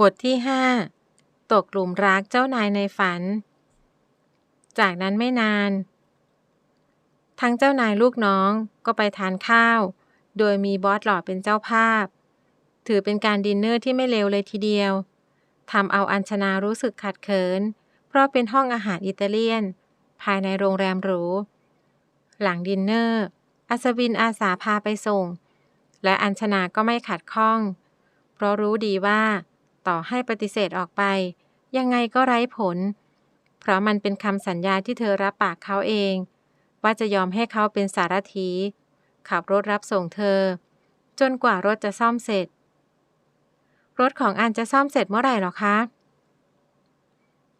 บทที่ห้าตกหลุมรักเจ้านายในฝัน จากนั้นไม่นาน ทั้งเจ้านายลูกน้องก็ไปทานข้าว โดยมีบอสหล่อเป็นเจ้าภาพ ถือเป็นการดินเนอร์ที่ไม่เลวเลยทีเดียวทำเอาอัญชนารู้สึกขัดเขิน เพราะเป็นห้องอาหารอิตาเลียน ภายในโรงแรมหรู หลังดินเนอร์ อัศวินอาสาพาไปส่ง และอัญชนาก็ไม่ขัดข้อง เพราะรู้ดีว่า ต่อให้ปฏิเสธออกไป ยังไงก็ไร้ผล เพราะมันเป็นคำสัญญาที่เธอรับปากเขาเอง ว่าจะยอมให้เขาเป็นสารถีขับรถรับส่งเธอ จนกว่ารถจะซ่อมเสร็จ รถของอันจะซ่อมเสร็จเมื่อไหร่หรอคะ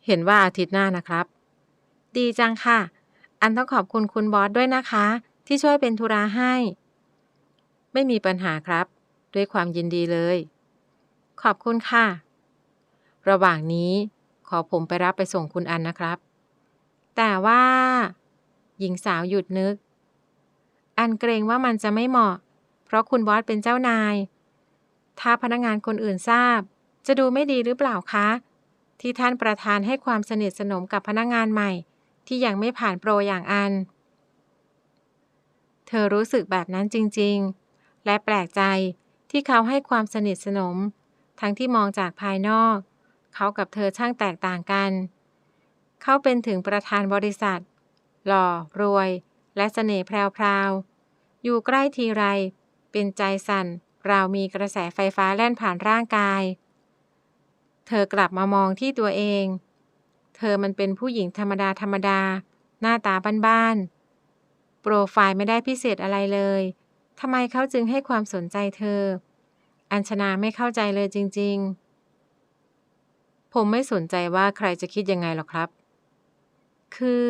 เห็นว่าอาทิตย์หน้านะครับ ดีจังค่ะ อันต้องขอบคุณคุณบอสด้วยนะคะ ที่ช่วยเป็นธุระให้ ไม่มีปัญหาครับ ด้วยความยินดีเลย ขอบคุณค่ะ ระหว่างนี้ขอผมไปรับไปส่งคุณอันนะครับ แต่ว่า หญิงสาวหยุดนึก อันเกรงว่ามันจะไม่เหมาะ เพราะคุณบอสเป็นเจ้านาย ถ้าพนักงานคนอื่นทราบ จะดูไม่ดีหรือเปล่าคะ ที่ท่านประธานให้ความสนิทสนมกับพนักงานใหม่ ที่ยังไม่ผ่านโปรอย่างอัน เธอรู้สึกแบบนั้นจริง ๆ และแปลกใจที่เขาให้ความสนิทสนม ทั้งที่มองจากภายนอก เขากับเธอช่างแตกต่างกัน เขาเป็นถึงประธานบริษัท หล่อ รวย และเสน่ห์แพรวๆ อยู่ใกล้ทีไร เป็นใจสั่น ราวมีกระแสไฟฟ้าแล่นผ่านร่างกาย เธอกลับมามองที่ตัวเอง เธอมันเป็นผู้หญิงธรรมดาธรรมดา หน้าตาบ้านๆ โปรไฟล์ไม่ได้พิเศษอะไรเลยทำไมเขาจึงให้ความสนใจเธอ อัญชนาไม่เข้าใจเลยจริง ๆ ผมไม่สนใจว่าใครจะคิดยังไงหรอกครับ คือ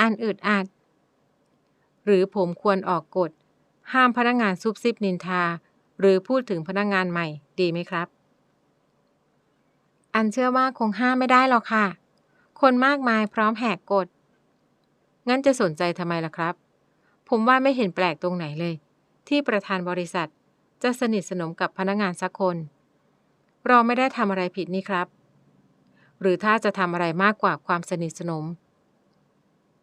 อันอึดอัด หรือผมควรออกกฎ ห้ามพนักงานซุบซิบนินทา หรือพูดถึงพนักงานใหม่ ดีไหมครับ อันเชื่อว่าคงห้ามไม่ได้หรอกค่ะ คนมากมายพร้อมแหกกฎ งั้นจะสนใจทำไมล่ะครับ ผมว่าไม่เห็นแปลกตรงไหนเลย ที่ประธานบริษัท จะสนิทสนมกับพนักงานสักคน เราไม่ได้ทำอะไรผิดนี่ครับ หรือถ้าจะทำอะไรมากกว่าความสนิทสนม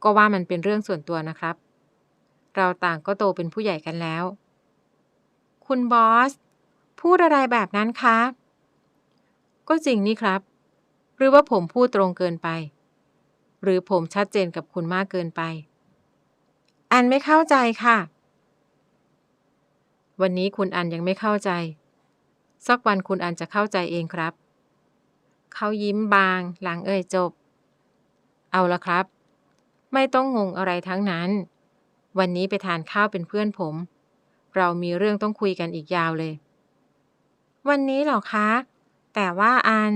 ก็ว่ามันเป็นเรื่องส่วนตัวนะครับ เราต่างก็โตเป็นผู้ใหญ่กันแล้ว คุณบอส พูดอะไรแบบนั้นคะ ก็จริงนี่ครับ หรือว่าผมพูดตรงเกินไป หรือผมชัดเจนกับคุณมากเกินไป อันไม่เข้าใจค่ะ วันนี้คุณอันยังไม่เข้าใจ สักวันคุณอันจะเข้าใจเองครับ เขายิ้มบางหลังเอ่ยจบ เอาละครับ ไม่ต้องงงอะไรทั้งนั้น วันนี้ไปทานข้าวเป็นเพื่อนผม เรามีเรื่องต้องคุยกันอีกยาวเลย วันนี้หรอคะ แต่ว่าอัน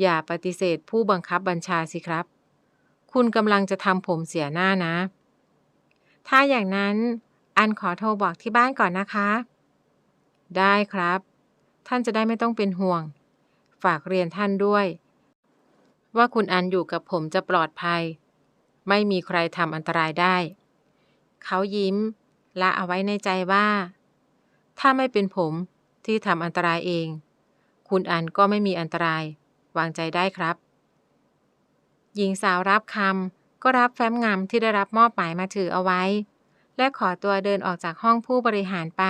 อย่าปฏิเสธผู้บังคับบัญชาสิครับ คุณกำลังจะทำผมเสียหน้านะ ถ้าอย่างนั้นอันขอโทรบอกที่บ้านก่อนนะคะ ได้ครับ ท่านจะได้ไม่ต้องเป็นห่วง ฝากเรียนท่านด้วย ว่าคุณอันอยู่กับผมจะปลอดภัย ไม่มีใครทำอันตรายได้ เขายิ้มและเอาไว้ในใจว่า ถ้าไม่เป็นผมที่ทำอันตรายเอง คุณอันก็ไม่มีอันตราย วางใจได้ครับ หญิงสาวรับคำก็รับแฟ้มงามที่ได้รับมอบหมายมาถือเอาไว้ และขอตัวเดินออกจากห้องผู้บริหารไป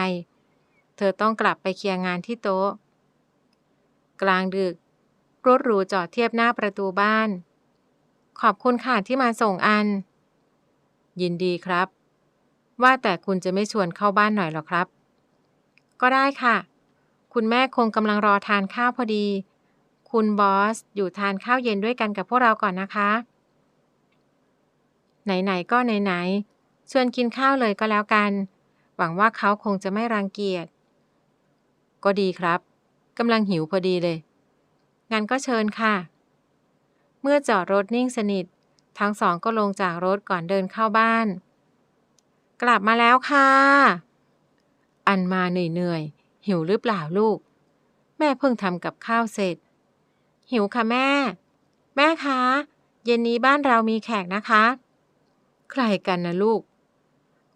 เธอต้องกลับไปเคลียร์งานที่โต๊ะ กลางดึก รถหรูจอดเทียบหน้าประตูบ้าน ขอบคุณค่ะที่มาส่งอัน ยินดีครับ ว่าแต่คุณจะไม่ชวนเข้าบ้านหน่อยหรอครับ ก็ได้ค่ะ คุณแม่คงกำลังรอทานข้าวพอดี คุณบอสอยู่ทานข้าวเย็นด้วยกันกับพวกเราก่อนนะคะ ไหนๆก็ไหนๆชวนกินข้าวเลยก็แล้วกัน หวังว่าเขาคงจะไม่รังเกียจก็ดีครับ กำลังหิวพอดีเลย งั้นก็เชิญค่ะ เมื่อจอดรถนิ่งสนิท ทั้งสองก็ลงจากรถก่อนเดินเข้าบ้าน กลับมาแล้วค่ะ อันมาเหนื่อยๆ หิวหรือเปล่าลูก แม่เพิ่งทำกับข้าวเสร็จ หิวค่ะแม่ แม่คะ เย็นนี้บ้านเรามีแขกนะคะ ใครกันนะลูก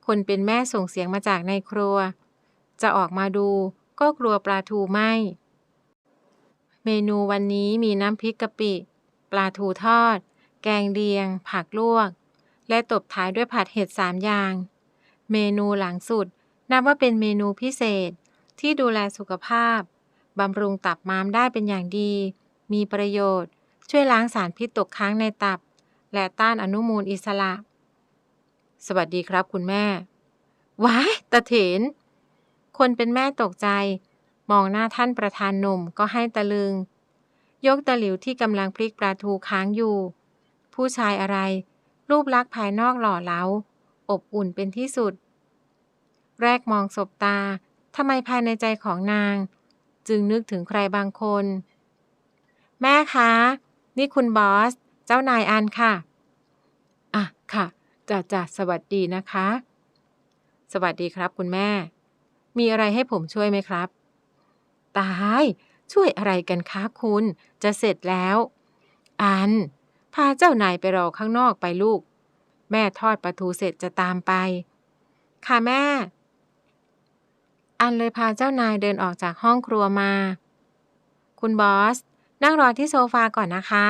คนเป็นแม่ส่งเสียงมาจากในครัว จะออกมาดูก็กลัวปลาทูไหม เมนูวันนี้มีน้ำพริกกะปิ ปลาทูทอด แกงเลียง ผักลวก และตบท้ายด้วยผัดเห็ดสามอย่าง เมนูหลังสุด นับว่าเป็นเมนูพิเศษที่ดูแลสุขภาพ บำรุงตับม้ามได้เป็นอย่างดี มีประโยชน์ ช่วยล้างสารพิษตกค้างในตับ และต้านอนุมูลอิสระ สวัสดีครับคุณแม่ ว้ายตะเถนคนเป็นแม่ตกใจ มองหน้าท่านประธานหนุ่มก็ให้ตะลึง ยกตะหลิวที่กำลังพลิกปลาทูค้างอยู่ ผู้ชายอะไร รูปลักษณ์ภายนอกหล่อเหลา อบอุ่นเป็นที่สุด แรกมองศบตาทำไมภายในใจของนาง จึงนึกถึงใครบางคน แม่คะ นี่คุณบอส เจ้านายอันค่ะ อะค่ะจ่าจ่าสวัสดีนะคะ สวัสดีครับคุณแม่ มีอะไรให้ผมช่วยไหมครับ ตาย ช่วยอะไรกันคะคุณ จะเสร็จแล้ว อัน พาเจ้านายไปรอข้างนอกไปลูก แม่ทอดปลาทูเสร็จจะตามไป ค่ะแม่ อันเลยพาเจ้านายเดินออกจากห้องครัวมา คุณบอส นั่งรอที่โซฟาก่อนนะคะ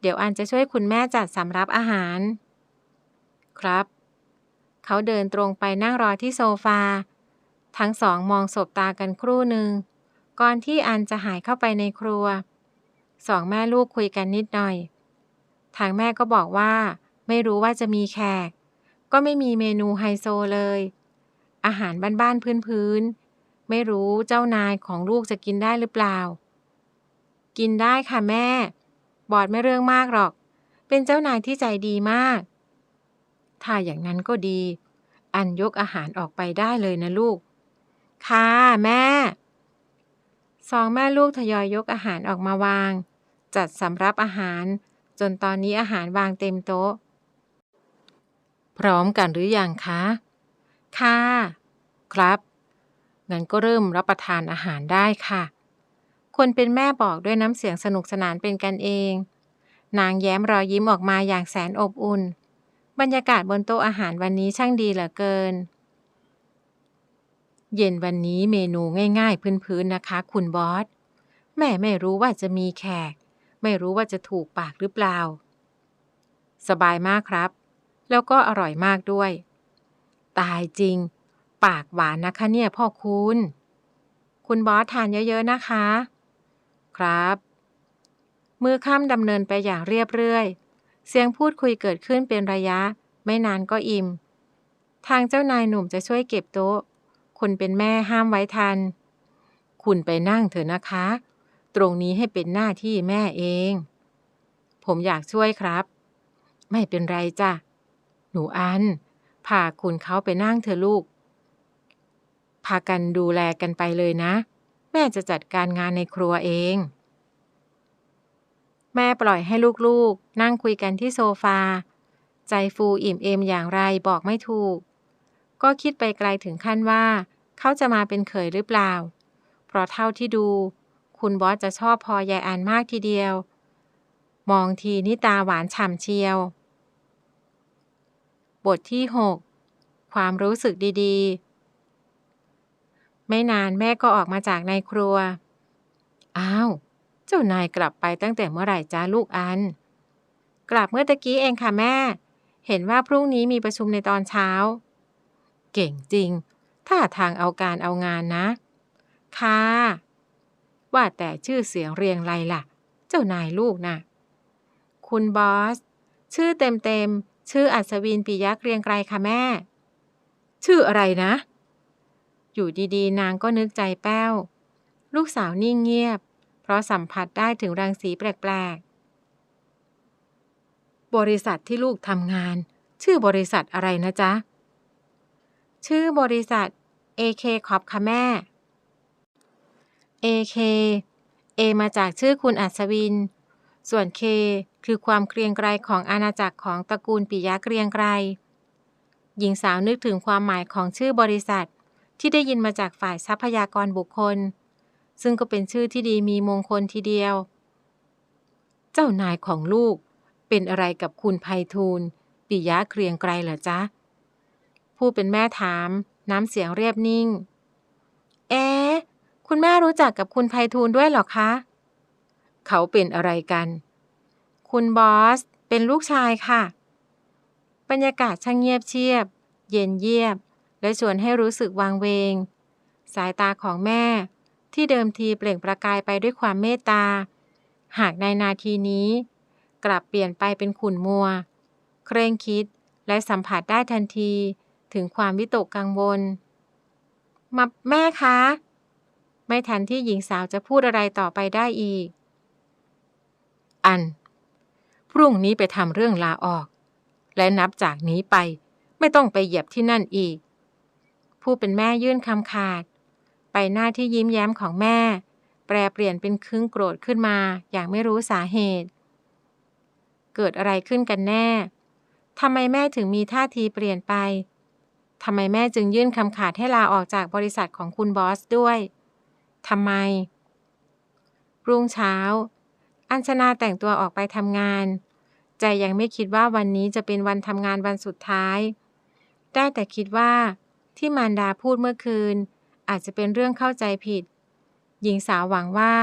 เดี๋ยวอันจะช่วยคุณแม่จัดสำรับอาหาร ครับ เขาเดินตรงไปนั่งรอที่โซฟาทั้งสองมองสบตากันครู่หนึ่ง ก่อนที่อันจะหายเข้าไปในครัว สองแม่ลูกคุยกันนิดหน่อย ทางแม่ก็บอกว่า ไม่รู้ว่าจะมีแขก ก็ไม่มีเมนูไฮโซเลย อาหารบ้านๆพื้นๆ ไม่รู้เจ้านายของลูกจะกินได้หรือเปล่า กินได้ค่ะแม่ บอดไม่เรื่องมากหรอก เป็นเจ้านายที่ใจดีมาก ถ้าอย่างนั้นก็ดี อันยกอาหารออกไปได้เลยนะลูก ค่ะแม่ สองแม่ลูกทยอยยกอาหารออกมาวาง จัดสำรับอาหาร จนตอนนี้อาหารวางเต็มโต๊ะ พร้อมกันหรืออยังคะ ค่ะ ครับ งั้นก็เริ่มรับประทานอาหารได้ค่ะ คนเป็นแม่บอกด้วยน้ำเสียงสนุกสนานเป็นกันเอง นางแย้มรอยยิ้มออกมาอย่างแสนอบอุ่น บรรยากาศบนโต๊ะอาหารวันนี้ช่างดีเหลือเกิน เย็นวันนี้เมนูง่ายๆ พื้นๆนะคะ คุณบอส แม่ไม่รู้ว่าจะมีแขก ไม่รู้ว่าจะถูกปากหรือเปล่า สบายมากครับ แล้วก็อร่อยมากด้วย ตายจริง ปากหวานนะคะเนี่ยพ่อคุณ คุณบอสทานเยอะๆนะคะ ครับ มือค่ำดำเนินไปอย่างเรียบเรื่อย เสียงพูดคุยเกิดขึ้นเป็นระยะ ไม่นานก็อิ่ม ทางเจ้านายหนุ่มจะช่วยเก็บโต๊ะ คนเป็นแม่ห้ามไว้ทัน คุณไปนั่งเถอะนะคะ ตรงนี้ให้เป็นหน้าที่แม่เอง ผมอยากช่วยครับ ไม่เป็นไรจ้ะ หนูอันพาคุณเขาไปนั่งเถอะลูก พากันดูแลกันไปเลยนะ แม่จะจัดการงานในครัวเอง แม่ปล่อยให้ลูกๆ นั่งคุยกันที่โซฟา ใจฟูอิ่มเอมอย่างไรบอกไม่ถูก ก็คิดไปไกลถึงขั้นว่า เขาจะมาเป็นเขยหรือเปล่า เพราะเท่าที่ดู คุณบอสจะชอบพอยายอันมากทีเดียว มองทีนี่ตาหวานฉ่ำเชียว บทที่ 6 ความรู้สึกดีๆ ไม่นานแม่ก็ออกมาจากในครัว อ้าว เจ้านายกลับไปตั้งแต่เมื่อไหร่จ้าลูกอัน กลับเมื่อตะกี้เองค่ะแม่ เห็นว่าพรุ่งนี้มีประชุมในตอนเช้า เก่งจริง ถ้าทางเอาการเอางานนะ ค่ะ ว่าแต่ชื่อเสียงเรียงไรล่ะ เจ้านายลูกนะ่ะ คุณบอส ชื่อเต็มๆชื่ออัศวินปิยะเกรียงไกรค่ะแม่ ชื่ออะไรนะ อยู่ดีๆ นางก็นึกใจแป้ว ลูกสาวนิ่งเงียบ เพราะสัมผัสได้ถึงรังสีแปลกๆ บริษัทที่ลูกทำงาน ชื่อบริษัทอะไรนะจ๊ะ ชื่อบริษัท AK Corp ค่ะแม่ AK A มาจากชื่อคุณอัศวิน ส่วน K คือความเกรียงไกรของอาณาจักรของตระกูลปิยะเกรียงไกร หญิงสาวนึกถึงความหมายของชื่อบริษัท ที่ได้ยินมาจากฝ่ายทรัพยากรบุคคล ซึ่งก็เป็นชื่อที่ดีมีมงคลทีเดียว เจ้านายของลูกเป็นอะไรกับคุณไพฑูรย์ปิยะเกรียงไกรเหรอจ๊ะ ผู้เป็นแม่ถาม น้ำเสียงเรียบนิ่ง เอ๊คุณแม่รู้จักกับคุณไพฑูรย์ด้วยหรอคะ เขาเป็นอะไรกัน คุณบอส เป็นลูกชายค่ะ บรรยากาศช่างเงียบเชียบ เย็นเยียบ และชวนให้รู้สึกวางเวง สายตาของแม่ ที่เดิมทีเปล่งประกายไปด้วยความเมตตา หากในนาทีนี้ กลับเปลี่ยนไปเป็นขุ่นมัว เคร่งคิดและสัมผัสได้ทันที ถึงความวิตกกังวล มาแม่คะ ไม่ทันที่หญิงสาวจะพูดอะไรต่อไปได้อีก อัน พรุ่งนี้ไปทำเรื่องลาออก และนับจากนี้ไปไม่ต้องไปเหยียบที่นั่นอีก ผู้เป็นแม่ยื่นคำขาด ไปหน้าที่ยิ้มแย้มของแม่ แปรเปลี่ยนเป็นครึ่งโกรธขึ้นมาอย่างไม่รู้สาเหตุ เกิดอะไรขึ้นกันแน่ทำไมแม่ถึงมีท่าทีเปลี่ยนไป ทำไมแม่จึงยื่นคำขาดให้ลาออกจากบริษัทของคุณบอสด้วยทำไม รุ่งเช้า อัญชนาแต่งตัวออกไปทำงาน ใจยังไม่คิดว่าวันนี้จะเป็นวันทำงานวันสุดท้าย ได้แต่คิดว่าที่มารดาพูดเมื่อคืน อาจจะเป็นเรื่องเข้าใจผิด หญิงสาวหวังว่า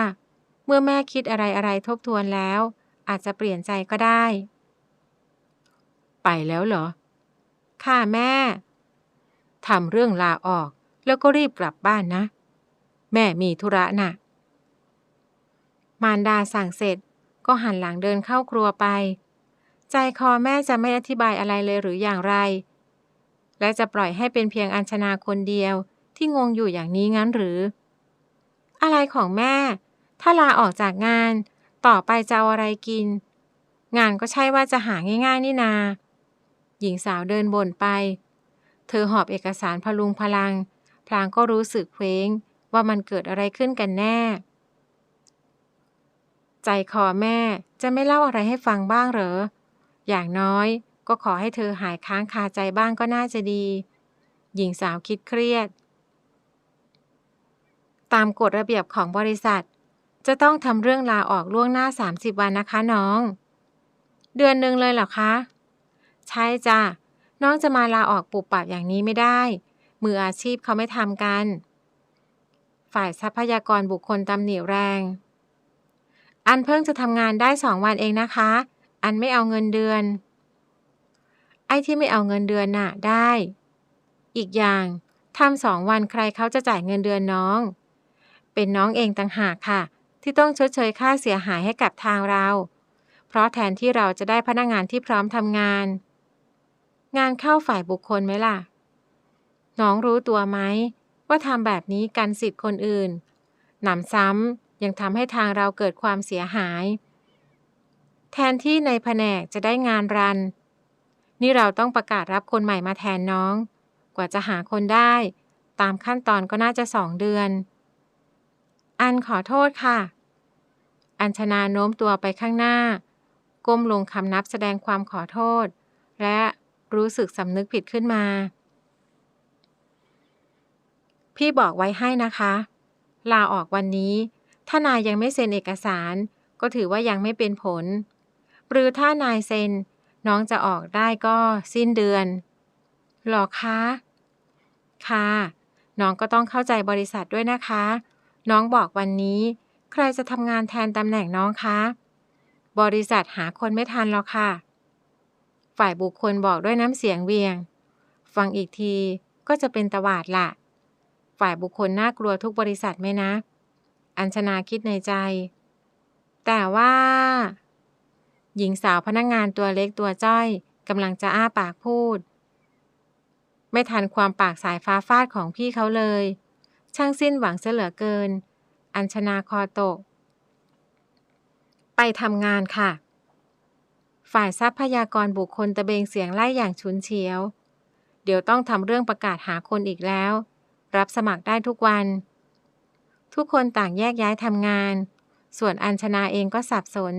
เมื่อแม่คิดอะไรอะไรทบทวนแล้ว อาจจะเปลี่ยนใจก็ได้ ไปแล้วเหรอ ค่ะแม่ ทำเรื่องลาออก แล้วก็รีบกลับบ้านนะ แม่มีธุระนะ่ะ มารดาสั่งเสร็จก็หันหลังเดินเข้าครัวไป ใจคอแม่จะไม่อธิบายอะไรเลยหรืออย่างไร และจะปล่อยให้เป็นเพียงอัญชนาคนเดียวที่งงอยู่อย่างนี้งั้นหรือ อะไรของแม่ ถ้าลาออกจากงาน ต่อไปจะเอาอะไรกิน งานก็ใช่ว่าจะหาง่าย ๆ นี่นา หญิงสาวเดินบ่นไป เธอหอบเอกสารพลุงพลัง พลางก็รู้สึกเคว้งว่ามันเกิดอะไรขึ้นกันแน่ ใจคอแม่จะไม่เล่าอะไรให้ฟังบ้างเหรอ อย่างน้อยก็ขอให้เธอหายค้างคาใจบ้างก็น่าจะดี หญิงสาวคิดเครียด ตามกฎระเบียบของบริษัท จะต้องทำเรื่องลาออกล่วงหน้า 30 วันนะคะน้อง เดือนหนึ่งเลยเหรอคะ ใช่จ้ะ น้องจะมาลาออกปุบปับอย่างนี้ไม่ได้ มืออาชีพเขาไม่ทำกัน ฝ่ายทรัพยากรบุคคลตำหนิแรง อันเพิ่งจะทำงานได้สองวันเองนะคะ อันไม่เอาเงินเดือน ไอ้ที่ไม่เอาเงินเดือนน่ะได้ อีกอย่างทำสองวันใครเขาจะจ่ายเงินเดือนน้อง เป็นน้องเองต่างหากค่ะ ที่ต้องชดเชยค่าเสียหายให้กับทางเรา เพราะแทนที่เราจะได้พนักงงานที่พร้อมทำงาน งานเข้าฝ่ายบุคคลไหมล่ะ น้องรู้ตัวไหม ว่าทำแบบนี้กันสิทธิ์คนอื่น หนำซ้ำยังทำให้ทางเราเกิดความเสียหาย แทนที่ในแผนกจะได้งานรัน นี่เราต้องประกาศรับคนใหม่มาแทนน้อง กว่าจะหาคนได้ ตามขั้นตอนก็น่าจะสองเดือน อันขอโทษค่ะ อัญชนาโน้มตัวไปข้างหน้า ก้มลงคำนับแสดงความขอโทษ และ รู้สึกสำนึกผิดขึ้นมา พี่บอกไว้ให้นะคะ ลาออกวันนี้ ถ้านายยังไม่เซ็นเอกสาร ก็ถือว่ายังไม่เป็นผล หรือถ้านายเซ็น น้องจะออกได้ก็สิ้นเดือน หรอคะ ค่ะ น้องก็ต้องเข้าใจบริษัทด้วยนะคะ น้องบอกวันนี้ ใครจะทำงานแทนตำแหน่งน้องคะ บริษัทหาคนไม่ทันแล้วค่ะ ฝ่ายบุคคลบอกด้วยน้ำเสียงเวียง ฟังอีกทีก็จะเป็นตวาดละฝ่ายบุคคลน่ากลัวทุกบริษัทไหมนะ อัญชนาคิดในใจ แต่ว่า หญิงสาวพนักงงานตัวเล็กตัวจ้อยกำลังจะอ้าปากพูด ไม่ทันความปากสายฟ้าฟาดของพี่เขาเลย ช่างสิ้นหวังเสเหลือเกิน อัญชนาคอตก ไปทำงานค่ะ ฝ่ายทรัพยากรบุคคลตะเบงเสียงไล่อย่างชุนเฉียว เดี๋ยวต้องทำเรื่องประกาศหาคนอีกแล้ว รับสมัครได้ทุกวัน ทุกคนต่างแยกย้ายทำงาน ส่วนอัญชนาเองก็สับสน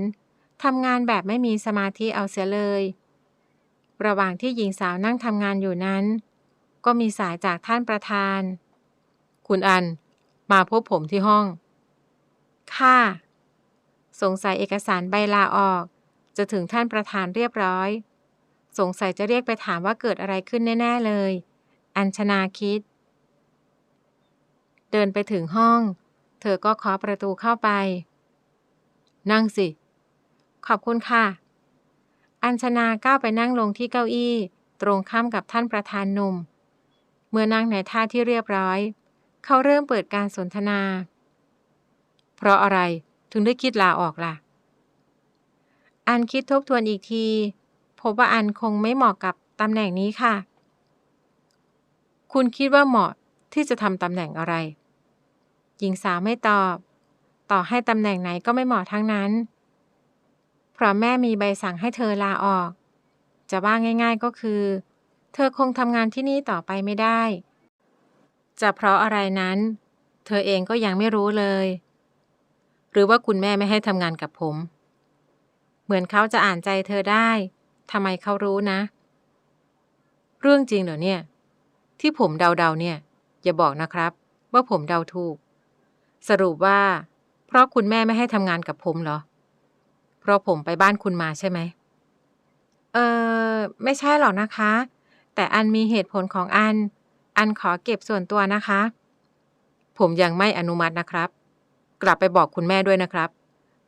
ทำงานแบบไม่มีสมาธิเอาเสียเลย ระหว่างที่หญิงสาวนั่งทำงานอยู่นั้น ก็มีสายจากท่านประธาน คุณอัน มาพบผมที่ห้อง ค่ะ สงสัยเอกสารใบลาออก จะถึงท่านประธานเรียบร้อย สงสัยจะเรียกไปถามว่าเกิดอะไรขึ้นแน่ ๆ เลย อัญชนาคิด เดินไปถึงห้อง เธอก็เคาะประตูเข้าไป นั่งสิ ขอบคุณค่ะ อัญชนาก้าวไปนั่งลงที่เก้าอี้ ตรงข้ามกับท่านประธานหนุ่ม เมื่อนั่งในท่าที่เรียบร้อย เขาเริ่มเปิดการสนทนา เพราะอะไรถึงได้คิดลาออกล่ะ อันคิดทบทวนอีกที พบว่าอันคงไม่เหมาะกับตำแหน่งนี้ค่ะ คุณคิดว่าเหมาะที่จะทำตำแหน่งอะไร หญิงสาวไม่ตอบ ต่อให้ตำแหน่งไหนก็ไม่เหมาะทั้งนั้น เพราะแม่มีใบสั่งให้เธอลาออก จะว่าง่าย ๆก็คือ เธอคงทำงานที่นี่ต่อไปไม่ได้ จะเพราะอะไรนั้น เธอเองก็ยังไม่รู้เลย หรือว่าคุณแม่ไม่ให้ทำงานกับผม เหมือนเขาจะอ่านใจเธอได้ทำไมเขารู้นะ เรื่องจริงเหรอเนี่ย ที่ผมเดาๆเนี่ย อย่าบอกนะครับ ว่าผมเดาถูก สรุปว่า เพราะคุณแม่ไม่ให้ทำงานกับผมเหรอ เพราะผมไปบ้านคุณมาใช่ไหมเออไม่ใช่หรอกนะคะ แต่อันมีเหตุผลของอัน อันขอเก็บส่วนตัวนะคะ ผมยังไม่อนุมัตินะครับ กลับไปบอกคุณแม่ด้วยนะครับ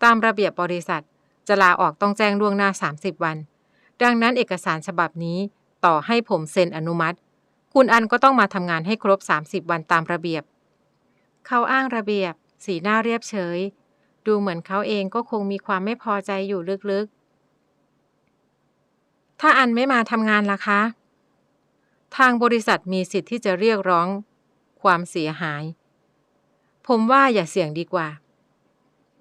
ตามระเบียบบริษัท จะลาออกต้องแจ้งล่วงหน้า 30 วัน ดังนั้นเอกสารฉบับนี้ต่อให้ผมเซ็นอนุมัติ คุณอันก็ต้องมาทำงานให้ครบ 30 วันตามระเบียบ เขาอ้างระเบียบ สีหน้าเรียบเฉย ดูเหมือนเขาเองก็คงมีความไม่พอใจอยู่ลึกๆ ถ้าอันไม่มาทำงานล่ะคะ ทางบริษัทมีสิทธิ์ที่จะเรียกร้อง ความเสียหาย ผมว่าอย่าเสี่ยงดีกว่า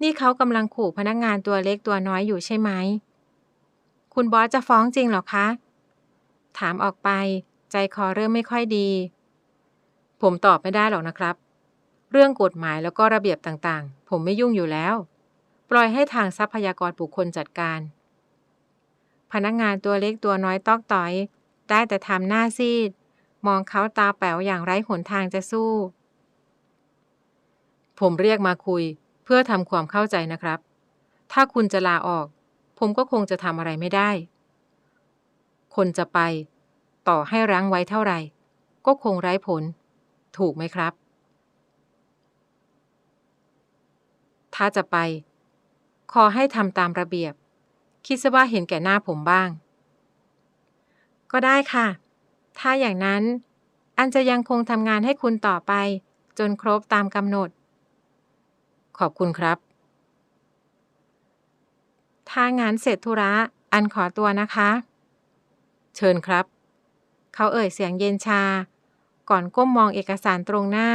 นี่เขากำลังขู่พนักงานตัวเล็กตัวน้อยอยู่ใช่ไหม คุณบอสจะฟ้องจริงหรอคะ ถามออกไป ใจคอเริ่มไม่ค่อยดี ผมตอบไม่ได้หรอกนะครับ เรื่องกฎหมายแล้วก็ระเบียบต่างๆ ผมไม่ยุ่งอยู่แล้ว ปล่อยให้ทางทรัพยากรบุคคลจัดการ พนักงานตัวเล็กตัวน้อยตอกต่อย ได้แต่ทำหน้าซีด มองเขาตาแป๋วอย่างไร้หนทางจะสู้ผมเรียกมาคุย เพื่อทำความเข้าใจนะครับ ถ้าคุณจะลาออก ผมก็คงจะทำอะไรไม่ได้ คนจะไป ต่อให้รั้งไว้เท่าไหร่ ก็คงไร้ผล ถูกไหมครับ ถ้าจะไป ขอให้ทำตามระเบียบ คิดซะว่าเห็นแก่หน้าผมบ้าง ก็ได้ค่ะ ถ้าอย่างนั้น อันจะยังคงทำงานให้คุณต่อไป จนครบตามกำหนด ขอบคุณครับ ถ้างานเสร็จธุระ อันขอตัวนะคะ เชิญครับ เขาเอ่ยเสียงเย็นชา ก่อนก้มมองเอกสารตรงหน้า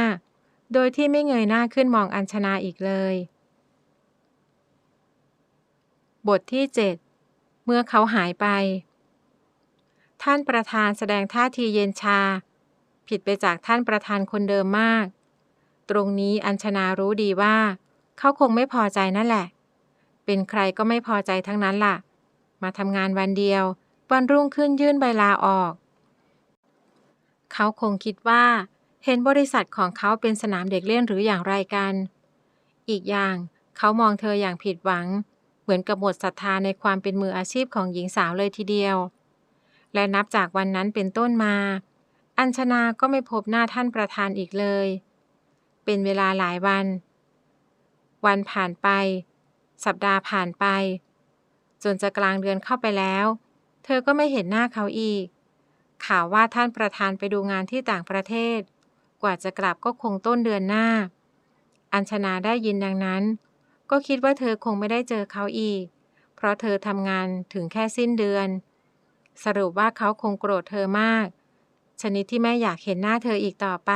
โดยที่ไม่เงยหน้าขึ้นมองอัญชนาอีกเลย บทที่ 7 เมื่อเขาหายไป ท่านประธานแสดงท่าทีเย็นชา ผิดไปจากท่านประธานคนเดิมมากตรงนี้อัญชนารู้ดีว่า เขาคงไม่พอใจนั่นแหละ เป็นใครก็ไม่พอใจทั้งนั้นล่ะ มาทำงานวันเดียว วันรุ่งขึ้นยื่นใบลาออก เขาคงคิดว่า เห็นบริษัทของเขาเป็นสนามเด็กเล่นหรืออย่างไรกัน อีกอย่างเขามองเธออย่างผิดหวัง เหมือนกับหมดศรัทธาในความเป็นมืออาชีพของหญิงสาวเลยทีเดียว และนับจากวันนั้นเป็นต้นมา อัญชนาก็ไม่พบหน้าท่านประธานอีกเลย เป็นเวลาหลายวัน วันผ่านไป สัปดาห์ผ่านไป จนจะกลางเดือนเข้าไปแล้ว เธอก็ไม่เห็นหน้าเขาอีก ข่าวว่าท่านประธานไปดูงานที่ต่างประเทศ กว่าจะกลับก็คงต้นเดือนหน้า อัญชนาได้ยินดังนั้น ก็คิดว่าเธอคงไม่ได้เจอเขาอีก เพราะเธอทำงานถึงแค่สิ้นเดือน สรุปว่าเขาคงโกรธเธอมาก ชนิดที่ไม่อยากเห็นหน้าเธออีกต่อไป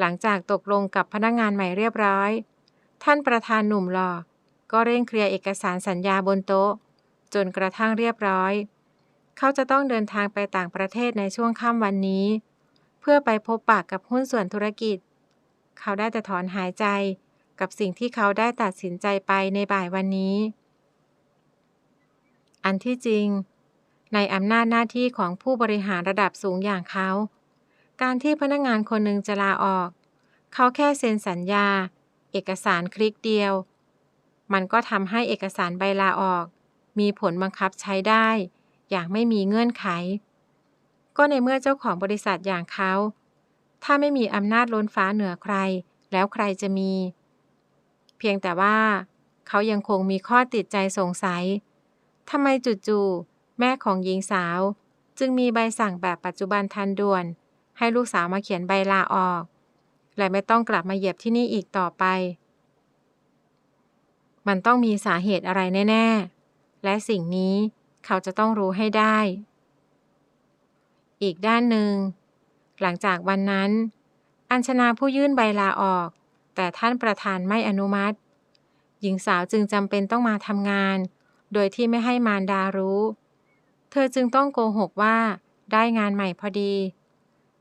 หลังจากตกลงกับพนักงงานใหม่เรียบร้อย ท่านประธานหนุ่มหล่อก็เร่งเคลียร์เอกสารสัญญาบนโต๊ะ จนกระทั่งเรียบร้อย เขาจะต้องเดินทางไปต่างประเทศในช่วงค่ำวันนี้ เพื่อไปพบปากกับหุ้นส่วนธุรกิจ เขาได้แต่ถอนหายใจกับสิ่งที่เขาได้ตัดสินใจไปในบ่ายวันนี้ อันที่จริง ในอำนาจหน้าที่ของผู้บริหารระดับสูงอย่างเขา การที่พนักงานคนหนึ่งจะลาออก เขาแค่เซ็นสัญญา เอกสารคลิกเดียว มันก็ทำให้เอกสารใบลาออก มีผลบังคับใช้ได้ อย่างไม่มีเงื่อนไข ก็ในเมื่อเจ้าของบริษัทอย่างเขา ถ้าไม่มีอำนาจล้นฟ้าเหนือใคร แล้วใครจะมี เพียงแต่ว่า เขายังคงมีข้อติดใจสงสัยทำไมจู่ๆแม่ของหญิงสาว จึงมีใบสั่งแบบปัจจุบันทันด่วน ให้ลูกสาวมาเขียนใบลาออก และไม่ต้องกลับมาเหยียบที่นี่อีกต่อไป มันต้องมีสาเหตุอะไรแน่ ๆ และสิ่งนี้เขาจะต้องรู้ให้ได้ อีกด้านหนึ่ง หลังจากวันนั้น อัญชนาผู้ยื่นใบลาออก แต่ท่านประธานไม่อนุมัติ หญิงสาวจึงจำเป็นต้องมาทำงาน โดยที่ไม่ให้มารดารู้ เธอจึงต้องโกหกว่าได้งานใหม่พอดี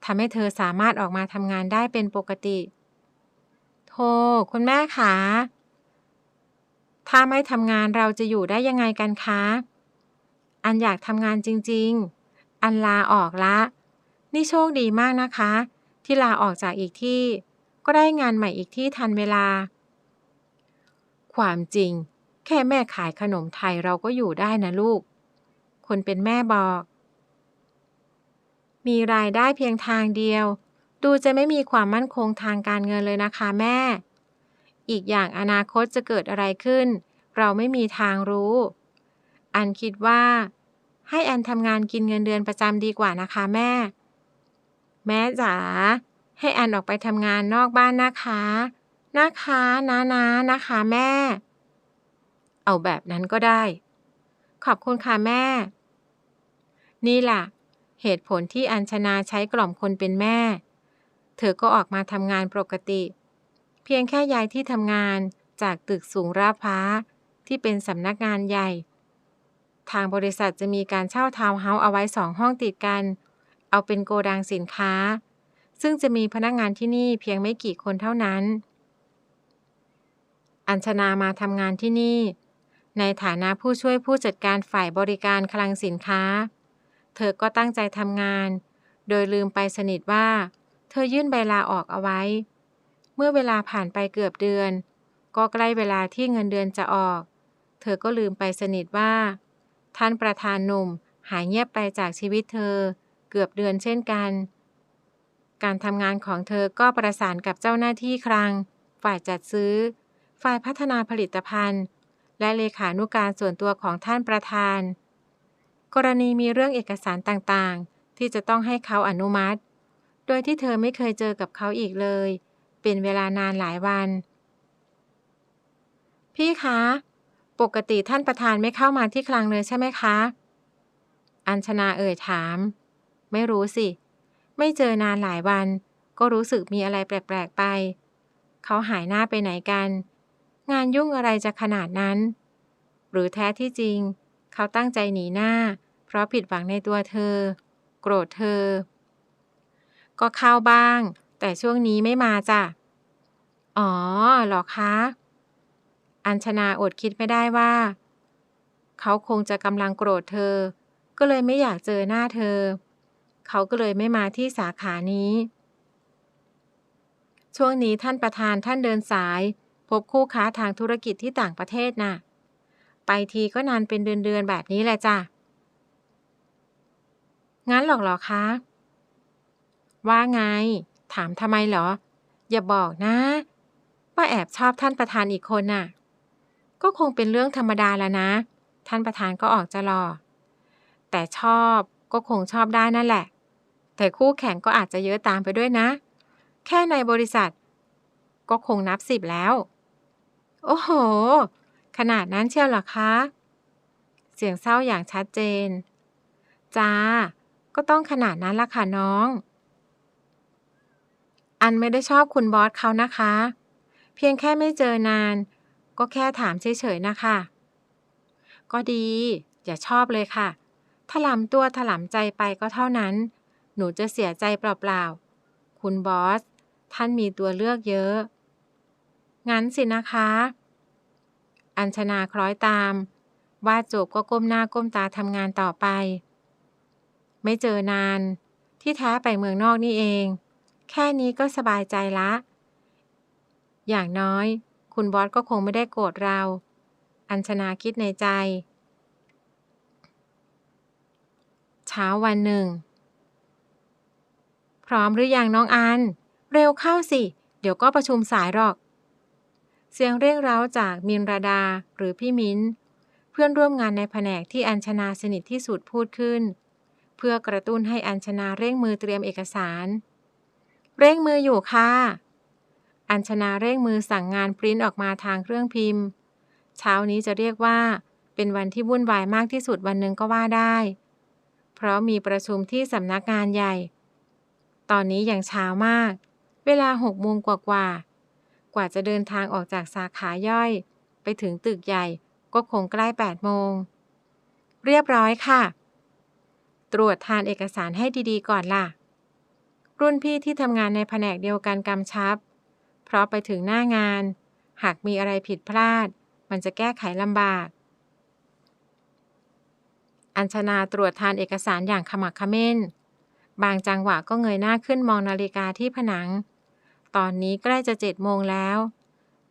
ทำให้เธอสามารถออกมาทำงานได้เป็นปกติโธ่คุณแม่คะถ้าไม่ทำงานเราจะอยู่ได้ยังไงกันคะ อันอยากทำงานจริง ๆ อันลาออกละ นี่โชคดีมากนะคะ ที่ลาออกจากอีกที่ ก็ได้งานใหม่อีกที่ทันเวลา ความจริง แค่แม่ขายขนมไทยเราก็อยู่ได้นะลูก คนเป็นแม่บอก มีรายได้เพียงทางเดียว ดูจะไม่มีความมั่นคงทางการเงินเลยนะคะแม่ อีกอย่างอนาคตจะเกิดอะไรขึ้น เราไม่มีทางรู้ อันคิดว่า ให้แอนทำงานกินเงินเดือนประจำดีกว่านะคะแม่ แม่จ๋าให้แอนออกไปทำงานนอกบ้านนะคะ นะคะนะนะนะคะแม่ เอาแบบนั้นก็ได้ ขอบคุณค่ะแม่ นี่แหละ เหตุผลที่อัญชนาใช้กล่อมคนเป็นแม่ เธอก็ออกมาทำงานปกติ เพียงแค่ย้ายที่ทำงานจากตึกสูงราฟ้า ที่เป็นสำนักงานใหญ่ ทางบริษัทจะมีการเช่าทาวน์เฮาส์เอาไว้สองห้องติดกัน เอาเป็นโกดังสินค้า ซึ่งจะมีพนักงานที่นี่เพียงไม่กี่คนเท่านั้น อัญชนามาทำงานที่นี่ ในฐานะผู้ช่วยผู้จัดการฝ่ายบริการคลังสินค้า เธอก็ตั้งใจทำงาน โดยลืมไปสนิทว่า เธอยื่นใบลาออกเอาไว้ เมื่อเวลาผ่านไปเกือบเดือน ก็ใกล้เวลาที่เงินเดือนจะออก เธอก็ลืมไปสนิทว่า ท่านประธานหนุ่มหายเงียบไปจากชีวิตเธอ เกือบเดือนเช่นกัน การทำงานของเธอก็ประสานกับเจ้าหน้าที่คลัง ฝ่ายจัดซื้อ ฝ่ายพัฒนาผลิตภัณฑ์ และเลขานุการส่วนตัวของท่านประธาน กรณีมีเรื่องเอกสารต่างๆ ที่จะต้องให้เขาอนุมัติ โดยที่เธอไม่เคยเจอกับเขาอีกเลย เป็นเวลานานหลายวัน พี่คะ ปกติท่านประธานไม่เข้ามาที่คลังเลยใช่ไหมคะ อัญชนาเอ่ยถาม ไม่รู้สิ ไม่เจอนานหลายวัน ก็รู้สึกมีอะไรแปลกๆไป เขาหายหน้าไปไหนกัน งานยุ่งอะไรจะขนาดนั้น หรือแท้ที่จริงเขาตั้งใจหนีหน้า เพราะผิดหวังในตัวเธอ โกรธเธอ ก็เข้าบ้าง แต่ช่วงนี้ไม่มาจ้ะ อ๋อหรอคะ อัญชนาอดคิดไม่ได้ว่า เขาคงจะกำลังโกรธเธอ ก็เลยไม่อยากเจอหน้าเธอ เขาก็เลยไม่มาที่สาขานี้ ช่วงนี้ท่านประธานท่านเดินสาย พบคู่ค้าทางธุรกิจที่ต่างประเทศน่ะ ไปทีก็นานเป็นเดือนๆแบบนี้แหละจ้ะ งั้นหรอกเหรอคะ ว่าไง ถามทำไมเหรอ อย่าบอกนะ ว่าแอบชอบท่านประธานอีกคนน่ะ ก็คงเป็นเรื่องธรรมดาแล้วนะ ท่านประธานก็ออกจะหล่อแต่ชอบก็คงชอบได้นั่นแหละ แต่คู่แข่งก็อาจจะเยอะตามไปด้วยนะ แค่ในบริษัท ก็คงนับสิบแล้ว โอ้โห ขนาดนั้นเชียวเหรอคะ เสียงเศร้าอย่างชัดเจนจ้า ก็ต้องขนาดนั้นละค่ะน้อง อันไม่ได้ชอบคุณบอสเขานะคะ เพียงแค่ไม่เจอนาน ก็แค่ถามเฉยๆนะคะ ก็ดี อย่าชอบเลยค่ะ ถลำตัวถลำใจไปก็เท่านั้น หนูจะเสียใจเปล่าๆ คุณบอส ท่านมีตัวเลือกเยอะ งั้นสินะคะ อัญชนาคล้อยตาม ว่าจบก็ก้มหน้าก้มตาทำงานต่อไป ไม่เจอนาน ที่แท้ไปเมืองนอกนี่เอง แค่นี้ก็สบายใจละ อย่างน้อย คุณบอสก็คงไม่ได้โกรธเรา อัญชนาคิดในใจ เช้าวันหนึ่ง พร้อมหรือยังน้องอัน เร็วเข้าสิ เดี๋ยวก็ประชุมสายหรอก เสียงเรียกร้าจากมินราดาหรือพี่มิ้น เพื่อนร่วมงานในแผนกที่อัญชนาสนิทที่สุดพูดขึ้น เพื่อกระตุ้นให้อัญชนาเร่งมือเตรียมเอกสาร เร่งมืออยู่ค่ะ อัญชนาเร่งมือสั่งงานปริ้นออกมาทางเครื่องพิมพ์ เช้านี้จะเรียกว่า เป็นวันที่วุ่นวายมากที่สุดวันหนึ่งก็ว่าได้ เพราะมีประชุมที่สำนักงานใหญ่ ตอนนี้ยังเช้ามาก เวลาหกโมงกว่ากว่ากว่าจะเดินทางออกจากสาขาย่อย ไปถึงตึกใหญ่ก็คงใกล้แปดโมง เรียบร้อยค่ะ ตรวจทานเอกสารให้ดีๆ ก่อนล่ะ รุ่นพี่ที่ทำงานในแผนกเดียวกันกำชับ เพราะไปถึงหน้างาน หากมีอะไรผิดพลาด มันจะแก้ไขลำบาก อัญชนาตรวจทานเอกสารอย่างขมักขม้น บางจังหวะก็เงยหน้าขึ้นมองนาฬิกาที่ผนัง ตอนนี้ใกล้จะเจ็ดโมงแล้ว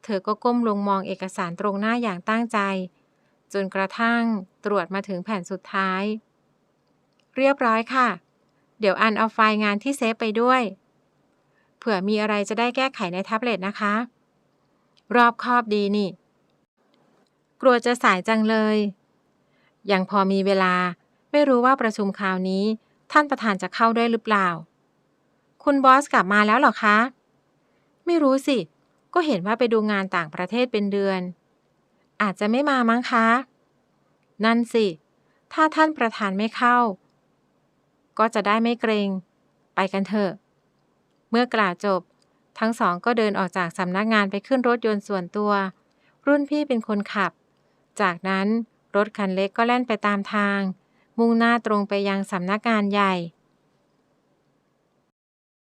เธอก็ก้มลงมองเอกสารตรงหน้าอย่างตั้งใจ จนกระทั่งตรวจมาถึงแผ่นสุดท้าย เรียบร้อยค่ะ เดี๋ยวอันเอาไฟล์งานที่เซฟไปด้วย เผื่อมีอะไรจะได้แก้ไขในแท็บเล็ตนะคะ รอบคอบดีนี่ กลัวจะสายจังเลย ยังพอมีเวลา ไม่รู้ว่าประชุมคราวนี้ ท่านประธานจะเข้าด้วยหรือเปล่า คุณบอสกลับมาแล้วหรอคะ ไม่รู้สิ ก็เห็นว่าไปดูงานต่างประเทศเป็นเดือน อาจจะไม่มามั้งคะ นั่นสิถ้าท่านประธานไม่เข้า ก็จะได้ไม่เกรง ไปกันเถอะ เมื่อกล่าวจบ ทั้งสองก็เดินออกจากสำนักงานไปขึ้นรถยนต์ส่วนตัว รุ่นพี่เป็นคนขับ จากนั้นรถคันเล็กก็แล่นไปตามทาง มุ่งหน้าตรงไปยังสำนักงานใหญ่